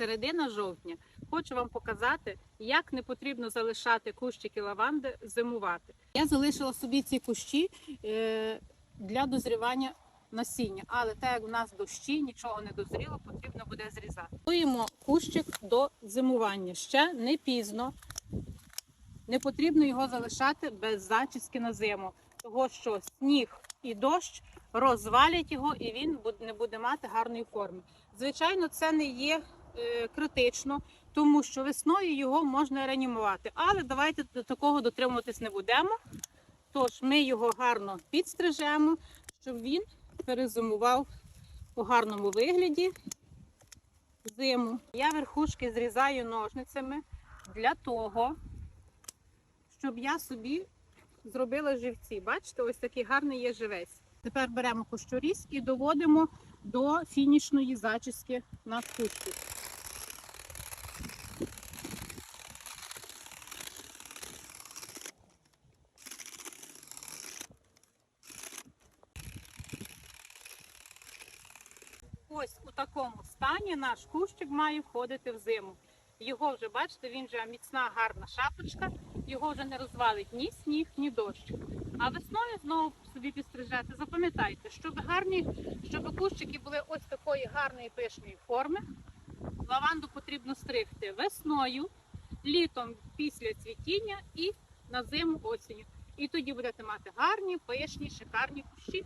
середина жовтня. Хочу вам показати, як не потрібно залишати кущики лаванди зимувати. Я залишила собі ці кущі е, для дозрівання насіння, але так як у нас дощі, нічого не дозріло, потрібно буде зрізати. Готуємо кущик до зимування. Ще не пізно. Не потрібно його залишати без зачіски на зиму, того що сніг і дощ розвалять його, і він не буде мати гарної форми. Звичайно, це не є критично, тому що весною його можна реанімувати. Але давайте до такого дотримуватись не будемо. Тож ми його гарно підстрижемо, щоб він перезимував у гарному вигляді зиму. Я верхушки зрізаю ножницями для того, щоб я собі зробила живці. Бачите, ось такий гарний є живець. Тепер беремо кущоріз і доводимо до фінішної зачіски на кущі. Ось у такому стані наш кущик має входити в зиму. Його вже бачите, він вже міцна, гарна шапочка, його вже не розвалить ні сніг, ні дощ. А весною знову собі підстрижете. Запам'ятайте, щоб гарні, щоб кущики були ось такої гарної пишної форми. Лаванду потрібно стригти весною, літом після цвітіння і на зиму осінню. І тоді будете мати гарні, пишні, шикарні кущі.